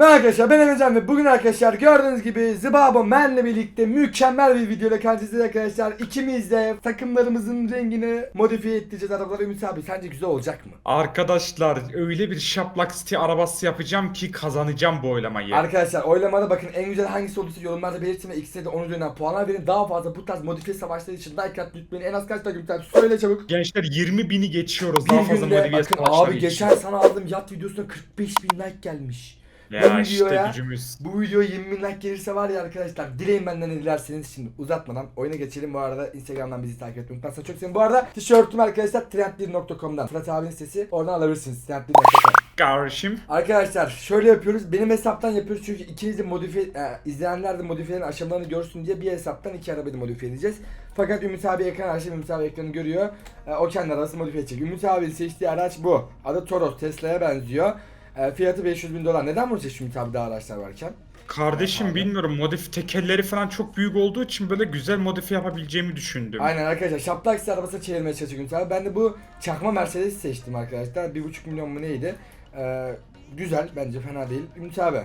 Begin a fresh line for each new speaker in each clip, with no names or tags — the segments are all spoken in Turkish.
Merhaba arkadaşlar ben Emrecan ve bugün arkadaşlar gördüğünüz gibi Zibabo Man'le birlikte mükemmel bir video ile karşınızdayız arkadaşlar. İkimiz de takımlarımızın rengini modifiye edeceğiz arabaları Ümit abi sence güzel olacak mı?
Arkadaşlar öyle bir şaplak city arabası yapacağım ki kazanacağım bu oylamayı.
Arkadaşlar oylamada bakın en güzel hangisi olduysa yorumlarda belirtin ve ikisine de 10 üzerinden puanlar verin. Daha fazla bu tarz modifiye savaşları için like atmayı unutmayın. En az kaç dakika Ümit abi söyle çabuk.
Gençler 20 bini geçiyoruz.
Bir
Daha fazla
günde
modifiye
bakın
savaşları
abi
için.
geçen sana aldığım yat videosuna 45 bin like gelmiş. Bu
Ya işte
videoya-
gücümüz.
Bu video 20 bin like gelirse var ya arkadaşlar dileyin benden ne dilerseniz şimdi uzatmadan oyuna geçelim bu arada instagramdan bizi takip etmeyi unutmazsanız çok sevinirim. Bu arada tişörtüm arkadaşlar trend1.com'dan Fırat abinin sitesi oradan alabilirsiniz trend1.com
Kardeşim.
Arkadaşlar şöyle yapıyoruz benim hesaptan yapıyoruz çünkü ikiniz de modifiye e, izleyenler de modifiyelerin aşamalarını görsün diye bir hesaptan iki arabayı da modifiye edeceğiz. Fakat Ümit abi ekran açtı Ümit abi ekranı görüyor. E, o kendi arabasını modifiye edecek. Ümit abinin seçtiği araç bu. Adı Toros Tesla'ya benziyor. E, fiyatı 500 bin dolar. Neden bunu seçti Ümit abi daha araçlar varken?
Kardeşim
Abi.
bilmiyorum modif tekerleri falan çok büyük olduğu için böyle güzel modifiye yapabileceğimi düşündüm.
Aynen arkadaşlar şaplak arabasına çevirmeye çalışıyor Ümit abi. Ben de bu çakma Mercedes seçtim arkadaşlar. 1.5 milyon mu neydi? E, güzel bence fena değil. Ümit abi.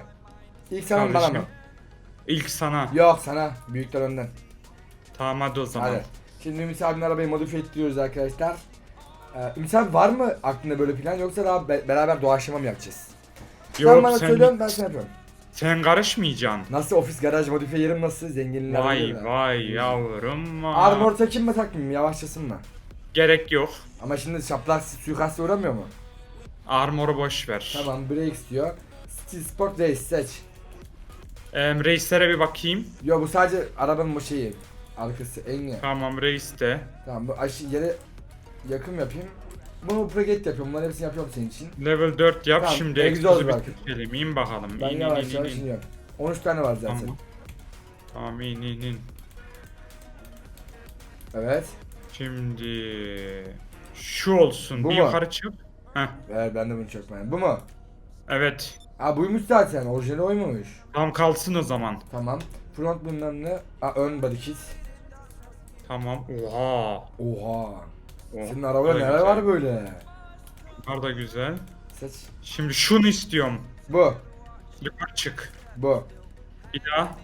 İlk sana mı bana
Kardeşim.
mı?
İlk sana.
Yok sana. Büyükler önden.
Tamam hadi o zaman.
Hadi. Şimdi Ümit abinin arabayı modifiye ettiriyoruz arkadaşlar. Ee, Ümit abi var mı aklında böyle plan yoksa daha be- beraber doğaçlama mı yapacağız? sen bana söylüyorsun ben sana yapıyorum.
sen karışmayacaksın.
Nasıl ofis garaj modifiye yerim nasıl zenginler
Vay vay yavrum vay.
Armor takayım mı takmayayım mı yavaşlasın mı?
Gerek yok.
Ama şimdi şaplak suikasta uğramıyor mu?
Armor'u boş ver.
Tamam breaks diyor. Steel Sport Race seç.
Em, reislere bir bakayım.
Yo bu sadece arabanın bu şeyi. Arkası en ya.
Tamam reis de.
Tamam bu aşı yere yakın yapayım. Bunu Proget yapıyorum. Bunların hepsini yapıyorum senin için.
Level 4 yap
Tamam,
şimdi
egzoz
egzozu
bak.
tükelim. İn bakalım.
Ben
in,
yavaş
in,
yavaş
in, in.
iniyorum. 13 tane var zaten.
Tamam. Tamam in in in.
Evet.
Şimdi şu olsun.
Bu
bir
mu?
yukarı çık. Heh.
Evet ben de bunu çok beğendim. Bu mu?
Evet.
Aa buymuş zaten. Orijinali oymamış.
Tamam kalsın o zaman.
Tamam. Front bilmem ne. Aa ön body kit.
Tamam. Oha.
Oha. Senin arabada neler
güzel.
var böyle?
Bunlar da güzel.
Seç.
Şimdi şunu istiyorum.
Bu.
Yukarı çık.
Bu.
Bir daha.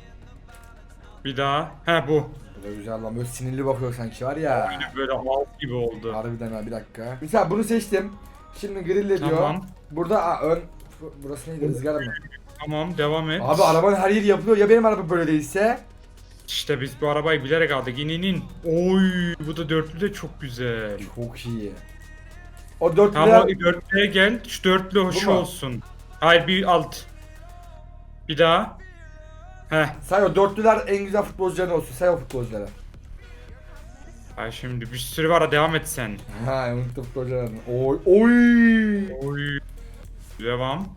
Bir daha. He bu.
Bu da güzel lan. Böyle sinirli bakıyor sanki var ya.
Aynı böyle alt gibi oldu.
Harbiden ha bir dakika. Mesela bunu seçtim. Şimdi grill ediyor.
Tamam.
Burada aa, ön... Burası neydi rüzgar mı?
Tamam devam et.
Abi arabanın her yeri yapılıyor. Ya benim araba böyle değilse?
İşte biz bu arabayı bilerek aldık. İn in in. Oy bu da dörtlü de çok güzel.
Çok iyi. O dört
Tamam o dörtlüye gel. Şu dörtlü hoş
mu?
olsun. Hayır bir alt. Bir daha. Heh.
Say o dörtlüler en güzel futbolcuların olsun. Say o futbolculara.
Ay şimdi bir sürü var ha, devam et sen.
Ha unuttum futbolcularını. Oy oy.
Oy. Devam.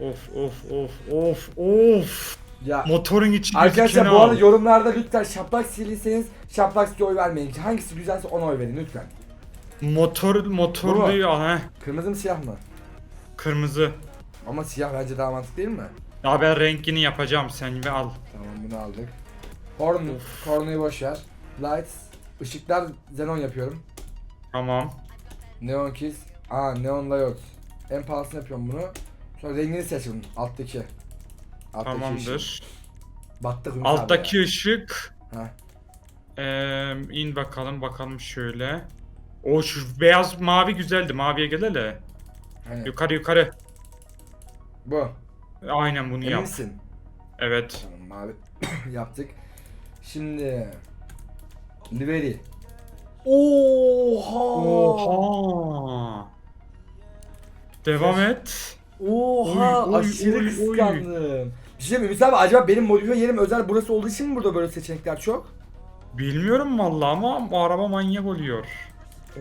Of of of of of.
Ya
Motorun içi
arkadaşlar bu arada yorumlarda lütfen şaplak silirseniz şaplak oy vermeyin. Hangisi güzelse ona oy verin lütfen.
Motor motorlu al he.
Kırmızı mı siyah mı?
Kırmızı.
Ama siyah bence daha mantıklı değil mi?
Ya ben renkini yapacağım sen ve al.
Tamam bunu aldık. Horn, kornayı boş ver. Lights, ışıklar xenon yapıyorum.
Tamam.
Neon Kiss, aa Neon Light. En pahalısını yapıyorum bunu. Sonra rengini seç bunun alttaki. Alttaki ışığı.
Tamamdır.
Battık Ümit abi
Alttaki ışık.
ya. Heh.
Eee in bakalım bakalım şöyle. O şu beyaz mavi güzeldi. Maviye gel hele.
Aynen.
Yukarı yukarı.
Bu.
Aynen bunu
Emin
yap.
misin?
Evet.
Tamam mavi yaptık. Şimdi Liveri. Oha!
Oha. Devam et.
Oha!
Oy, oy,
aşırı
oy, oy.
kıskandım. Bir şey? Ümit abi acaba benim modifiye yerim özel burası olduğu için mi burada böyle seçenekler çok?
Bilmiyorum vallahi ama bu araba manyak oluyor.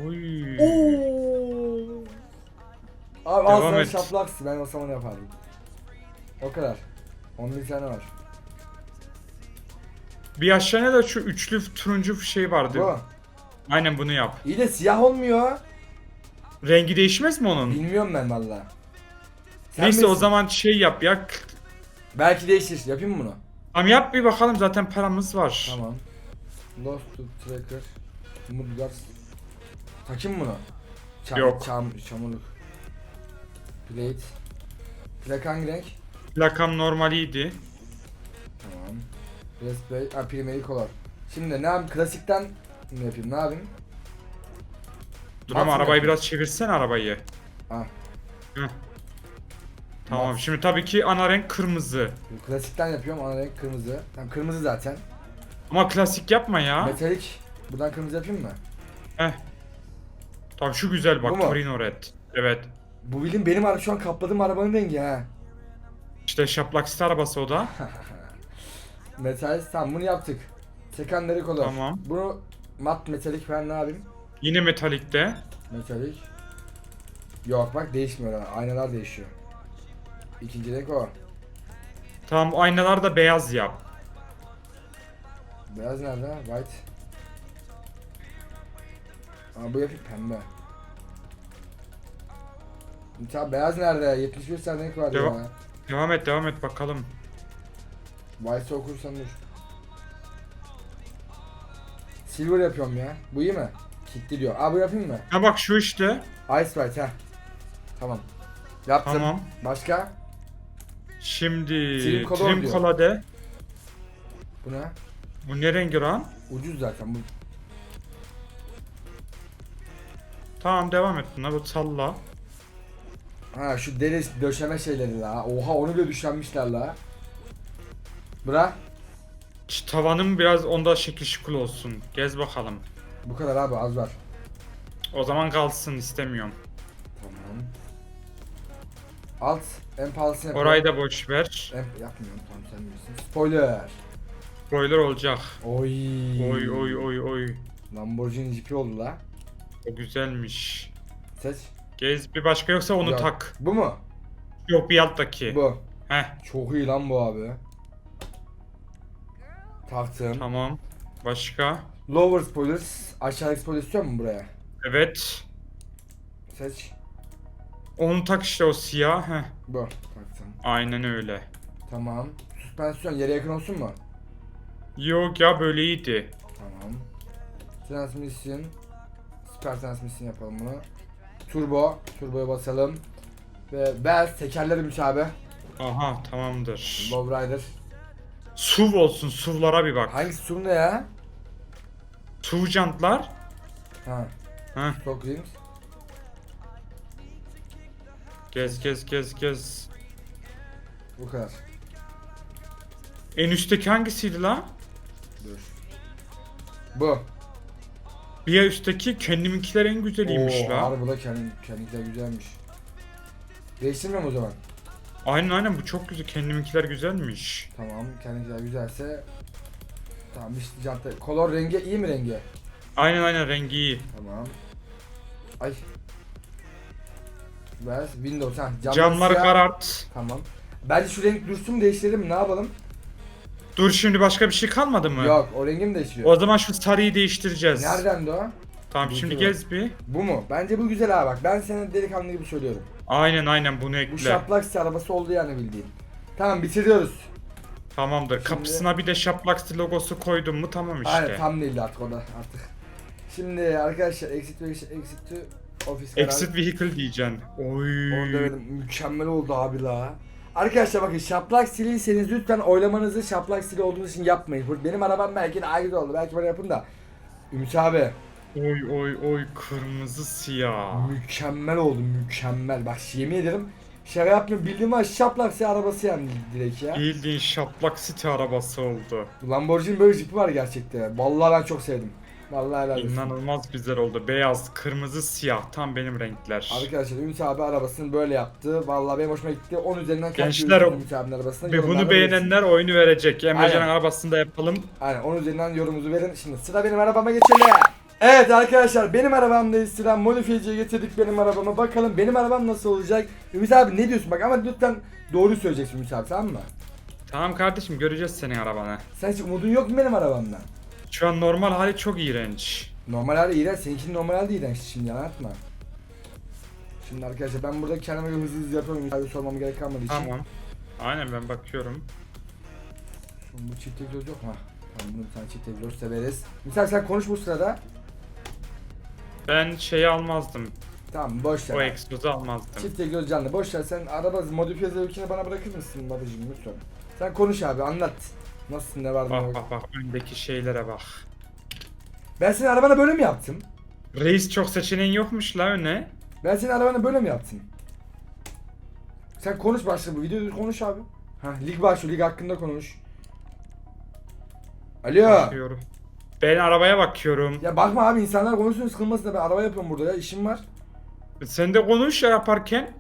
Oy.
Oo. Abi al
Devam
sana
et.
şaplaks ben olsam onu yapardım. O kadar. 11 tane var.
Bir aşağıya da şu üçlü turuncu şey vardı.
Bu.
Aynen bunu yap.
İyi de siyah olmuyor.
Rengi değişmez mi onun?
Bilmiyorum ben valla. Sen
Neyse o
bilirsin.
zaman şey yap ya.
Belki değişir. Yapayım mı bunu?
Tamam yap bir bakalım zaten paramız var.
Tamam. Lost to Tracker. Mudguards. Takayım mı bunu? Çam,
Yok.
Çam, çamurluk. Plate. Plaka hangi renk?
Plakam normaliydi.
Tamam. Raspberry, ha primary color. Şimdi ne yapayım? Klasikten mi yapayım? Ne yapayım?
Dur ama arabayı
yapayım?
biraz çevirsen arabayı.
Ha.
Heh. Tamam
Mat.
şimdi tabii ki ana renk kırmızı.
Klasikten yapıyorum. Ana renk kırmızı. Tamam kırmızı zaten.
Ama klasik yapma ya.
Metalik. Buradan kırmızı yapayım mı?
Tamam şu güzel
Bu
bak
mu?
Torino Red. Evet.
Bu bildiğin benim araba şu an kapladığım arabanın rengi ha.
İşte şaplaksit arabası o da.
Metal. Tamam bunu yaptık. Secondary color.
Tamam.
Bunu mat metalik ben ne yapayım?
Yine metalikte.
Metalik. Yok bak değişmiyor. ha. Aynalar değişiyor. İkinci renk o.
Tamam aynalar da beyaz yap.
Beyaz nerede? White. Aa bu yapayım pembe. Tamam beyaz nerede? 71 tane renk var
Devam.
ya.
Devam et devam et bakalım.
White okursan dur. Silver yapıyorum ya. Bu iyi mi? Kitli diyor. Aa bu yapayım mı?
Ha bak şu işte.
Ice White ha. Tamam. Yaptım.
Tamam.
Başka?
Şimdi
Trim
trim,
color diyor.
colade.
Bu ne?
Bu ne rengi lan?
Ucuz zaten bu.
Tamam devam et buna bu salla.
Ha şu deri döşeme şeyleri la. Oha onu bile düşenmişler la. Bura.
Ç- Tavanım biraz onda şekil şukul olsun. Gez bakalım.
Bu kadar abi az var.
O zaman kalsın istemiyorum.
Alt en pahalısını yapıyorum.
Orayı da boş ver.
En, yapmıyorum tamam sen bilirsin. Spoiler.
Spoiler olacak.
Oy.
Oy oy oy oy.
Lamborghini GP oldu la.
O güzelmiş.
Seç.
Gez bir başka yoksa onu
Yok.
tak.
Bu mu?
Yok bir alttaki.
Bu.
Heh
Çok iyi lan bu abi. Taktım.
tamam. Başka?
Lower spoilers. Aşağıdaki spoiler istiyor musun buraya?
Evet.
Seç.
Onu tak işte o siyah. Heh.
Bu. Taktım.
Aynen öyle.
Tamam. Süspansiyon yere yakın olsun mu?
Yok ya böyle iyiydi.
Tamam. Transmission. Süper transmission yapalım bunu. Turbo. Turboya basalım. Ve bel tekerlerimiz abi.
Aha tamamdır.
Lowrider.
SUV olsun SUV'lara bir bak.
Hangisi SUV ne ya?
SUV jantlar.
Ha.
Heh.
Stock rims.
Gez gez gez gez.
Bu kadar.
En üstteki hangisiydi la?
Dur. Bu.
Bir üstteki kendiminkiler en güzeliymiş
Oo,
la.
harbi da kendi, kendinkiler güzelmiş. Değiştirmiyorum o zaman.
Aynen aynen bu çok güzel. Kendiminkiler güzelmiş.
Tamam kendinkiler güzelse. Tamam işte janta. Color rengi iyi mi rengi?
Aynen aynen rengi iyi.
Tamam. Ay. Ver Windows ha. Camları
Camları
siyah.
karart.
Tamam. Bence şu renk dursun değiştirelim? Ne yapalım?
Dur şimdi başka bir şey kalmadı mı?
Yok o rengi mi değişiyor?
O zaman şu sarıyı değiştireceğiz.
Nereden de o?
Tamam
Bu
şimdi
mu?
gez bir.
Bu mu? Bence bu güzel ha bak. Ben sana delikanlı gibi söylüyorum.
Aynen aynen bunu
Bu
ekle.
şaplak arabası oldu yani bildiğin. Tamam bitiriyoruz.
Tamamdır.
Şimdi-
Kapısına bir de şaplak logosu koydum mu tamam işte.
Aynen tam değildi artık o da artık. Şimdi arkadaşlar exit ve exit to karar.
Exit vehicle diyeceksin. Oy.
Orada dedim mükemmel oldu abi la. Arkadaşlar bakın şaplak stiliyseniz lütfen oylamanızı şaplak stili olduğunuz için yapmayın. Benim arabam belki daha güzel oldu. Belki bana yapın da. Ümit abi
Oy oy oy kırmızı siyah.
mükemmel oldu mükemmel. Bak yemin ederim şaka yapmıyorum bildiğim var şaplak stili arabası yani direkt ya.
Bildiğin şaplak city arabası oldu.
Lamborghini böyle jipi var gerçekten. Vallahi ben çok sevdim. Vallahi helal olsun.
İnanılmaz güzel oldu. Beyaz, kırmızı, siyah tam benim renkler.
Arkadaşlar Ümit abi arabasını böyle yaptı. Vallahi benim hoşuma gitti. 10 üzerinden kaç
Gençler,
veriyorsunuz Ümit abinin arabasına?
Ve
Yorumlarda
bunu
belirtin.
beğenenler oyunu verecek. Emrecan'ın
Aynen.
arabasını da yapalım.
Aynen 10 üzerinden yorumunuzu verin. Şimdi sıra benim arabama geçelim. Evet arkadaşlar benim arabamdayız sıra modifiyeciye getirdik benim arabama bakalım benim arabam nasıl olacak Ümit abi ne diyorsun bak ama lütfen doğru söyleyeceksin Ümit abi tamam mı?
Tamam kardeşim göreceğiz senin arabanı.
Sen hiç umudun yok mu benim arabamdan?
Şu an normal hali çok iğrenç.
Normal hali iğrenç seninkinin normal hali de iğrenç şimdi yalan atma Şimdi arkadaşlar ben burada kendime göre hızlı hızlı yapıyorum abi sormam gerek kalmadığı için
Tamam. Aynen ben bakıyorum.
Şimdi bu çift egzoz yok mu? Tamam bunu bir tane çift egzoz severiz abi sen konuş bu sırada
Ben şeyi almazdım.
Tamam boş ver.
O egzozu almazdım.
Çift egzoz canlı. Boş ver sen araba modifiye zevkini bana bırakır mısın babacığım lütfen. Sen konuş abi anlat. Nasılsın ne var ne
Bak
yok.
bak bak öndeki şeylere bak.
Ben senin arabana böyle mi yaptım?
Reis çok seçeneğin yokmuş la öne.
Ben senin arabana böyle mi yaptım? Sen konuş başla bu videoda konuş abi. Ha lig başlıyor lig hakkında konuş. Alo.
Bakıyorum. Ben arabaya bakıyorum.
Ya bakma abi insanlar konuşsun sıkılmasın da ben araba yapıyorum burada ya işim var.
Sen de konuş ya yaparken.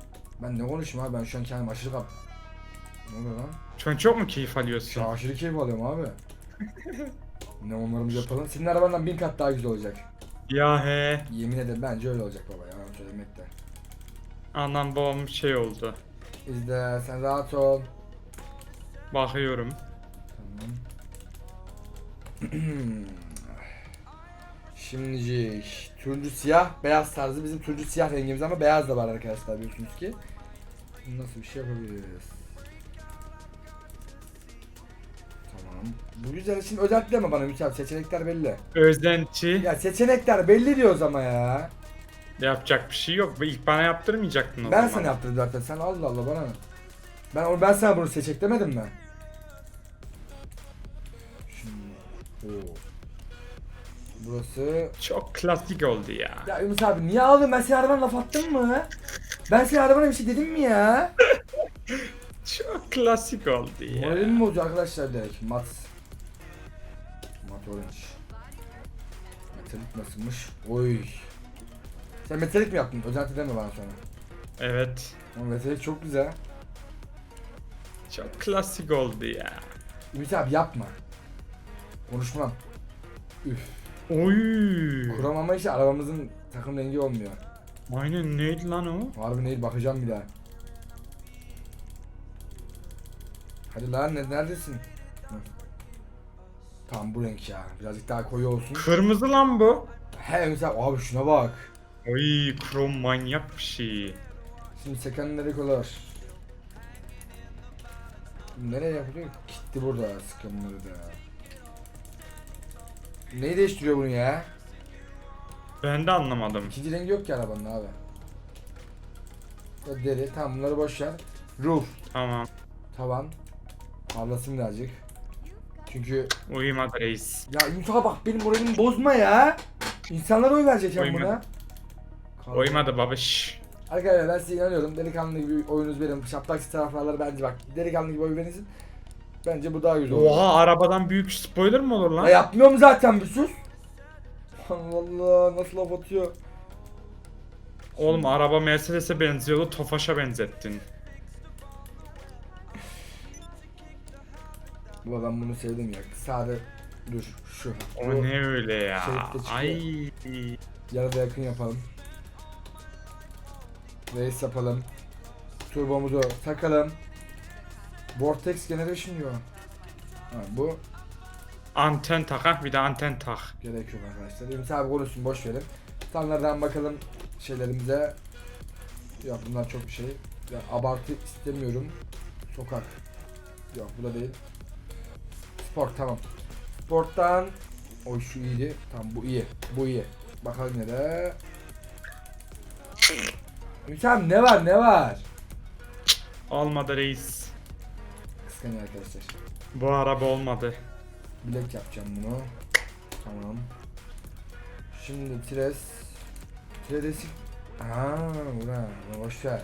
Ben ne konuşayım abi ben şu an kendimi aşırı kap... Ne oluyor lan?
Şu an çok mu keyif alıyorsun?
Şu an aşırı keyif alıyorum abi. ne onlarımızı yapalım. Senin arabandan bin kat daha güzel olacak.
Ya he.
Yemin ederim bence öyle olacak baba yalan söylemek de.
Anam babam şey oldu.
İzle sen rahat ol.
Bakıyorum.
Tamam. Şimdi turuncu siyah beyaz tarzı bizim turuncu siyah rengimiz ama beyaz da var arkadaşlar biliyorsunuz ki. Nasıl bir şey yapabiliriz? Bu güzel şimdi özellikle bana Ümit abi seçenekler belli.
Özenti.
Ya seçenekler belli diyoruz ama ya.
Yapacak bir şey yok. İlk bana yaptırmayacaktın o
Ben
zaman.
sana yaptırdım zaten sen Allah Allah bana ne? Ben onu ben sana bunu seçecek demedim mi? Şimdi Oo. Burası
Çok klasik oldu ya.
Ya Ümit abi niye ağlıyorsun ben senin arabana laf attım mı? Ben senin arabana bir şey dedim mi ya?
Çok klasik oldu ya.
Moralim mi bozuyor arkadaşlar direkt mat Mat orange Metalik nasılmış? Oy Sen metalik mi yaptın? Özellikle deme bana sonra
Evet.
Ama metalik çok güzel
Çok klasik oldu ya.
Ümit abi yapma Konuşmam Üf
Oy.
Kuram ama işte arabamızın takım rengi olmuyor
Aynen neydi lan o?
Harbi değil bakacağım bir daha Hadi lan ne, neredesin? Hı. Tamam bu renk ya birazcık daha koyu olsun
Kırmızı lan bu.
He Ümit abi şuna bak
Oy krom manyak bir şey.
Şimdi sekenleri kolar. Nereye yapılıyor? Gitti burada sıkımları da. Neyi değiştiriyor bunu ya?
Ben de anlamadım.
İkinci rengi yok ki arabanın abi. Ya Deri tamam bunları boş ver. Roof
Tamam.
tavan. Parlasın birazcık. Çünkü
Uyumadı reis.
ya Mustafa bak benim moralimi bozma ya. İnsanlar oy verecek hem
Uyumadı.
buna. Kaldı.
Uyumadı babış.
Arkadaşlar ben size inanıyorum. Delikanlı gibi oyunuz verin. Şaplaksız taraftarları bence bak. Delikanlı gibi oy verin. Bence bu daha güzel olur.
Oha arabadan büyük spoiler mı olur
Ya
lan?
yapmıyorum zaten bir sus. Allah Allah nasıl laf atıyor.
Oğlum araba Mercedes'e benziyordu Tofaş'a benzettin.
Baba ben bunu sevdim ya. Sade dur şu.
O
Bu
ne öyle ya?
şeritte çıkıyor.
Ay.
Yarıda yakın yapalım. Race yapalım. Turbomuzu takalım. Vortex Generation diyor. Ha, bu
Anten tak ha bir de anten tak.
gerek yok arkadaşlar. Ümit abi konuşsun boş verin. Standlardan bakalım şeylerimize. Yok bunlar çok bir şey. Ya, abartı istemiyorum. Sokak. Yok bu da değil. Sport tamam. Sporttan Oy şu iyiydi. Tamam bu iyi. Bu iyi. Bakalım ne de. Abi ne var ne var?
Olmadı reis.
Kıskanıyor arkadaşlar.
Bu araba olmadı.
Bilek yapacağım bunu. Tamam. Şimdi tres. Tres'i... Aa, buna, buna boş ver.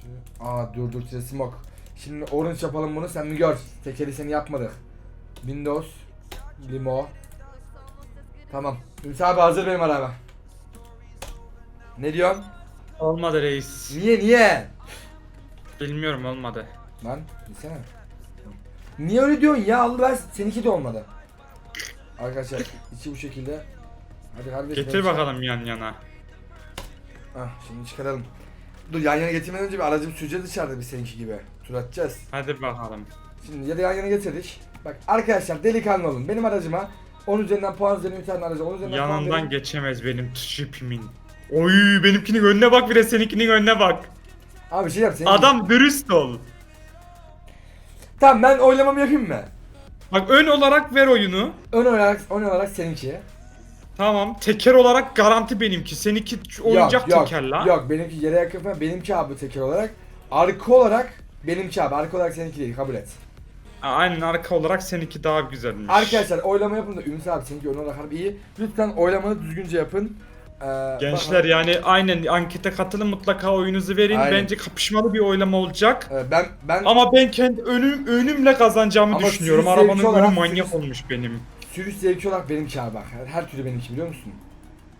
Şu- Aa dur dur tres smoke. Şimdi orange yapalım bunu sen mi gör. Tekeri seni yapmadık. Windows. Limo. Tamam. Ümit abi hazır benim araba. Ne diyorsun?
Olmadı reis.
Niye niye?
Bilmiyorum olmadı.
Lan bilsene. Niye öyle diyorsun ya Allah ben seninki de olmadı. Arkadaşlar içi bu şekilde. Hadi kardeşim.
Getir bakalım yan yana.
Ah şimdi çıkaralım. Dur yan yana getirmeden önce bir aracım süreceğiz dışarıda bir seninki gibi. Tur atacağız.
Hadi bakalım.
Şimdi ya da yan yana getirdik. Bak arkadaşlar delikanlı olun. Benim aracıma 10 üzerinden puan üzerinden bir tane aracı 10 üzerinden puan
Yanından
verin.
geçemez benim jipimin. Oy benimkinin önüne bak bir de seninkinin önüne bak.
Abi bir şey yap senin.
Adam dürüst ol.
Tamam ben oylamamı yapayım mı?
Bak ön olarak ver oyunu.
Ön olarak, ön olarak seninki.
Tamam. Teker olarak garanti benimki. Seninki oyuncak
yok,
teker la.
Yok benimki yere yakın falan benimki abi teker olarak. Arka olarak benimki abi arka olarak seninki değil kabul et.
Aynen arka olarak seninki daha güzelmiş.
Arkadaşlar oylama yapın da Ümit abi seninki oyun olarak harbi iyi. Lütfen oylamanı düzgünce yapın. Ee,
Gençler
bakalım.
yani aynen ankete katılın mutlaka oyunuzu verin.
Aynen.
Bence kapışmalı bir oylama olacak.
Ee, ben ben
Ama ben kendi önüm önümle kazanacağımı
Ama
düşünüyorum. Arabanın
olarak
önü manyak
sürüş-
olmuş benim.
sürüş zevki olarak benimki abi bak. Her, her türlü benimki biliyor musun?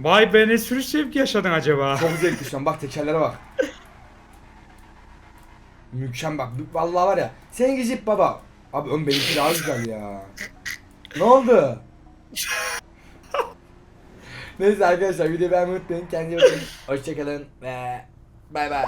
Vay be ne sürüş zevki yaşadın acaba?
Çok zevkli şu an bak tekerlere bak. Mükemmel bak. Vallahi var ya. Seninki jip baba. Abi ön benimki daha güzel ya. Ne oldu? Neyse arkadaşlar videoyu beğenmeyi unutmayın. Kendinize bakın. Hoşçakalın ve bay bay.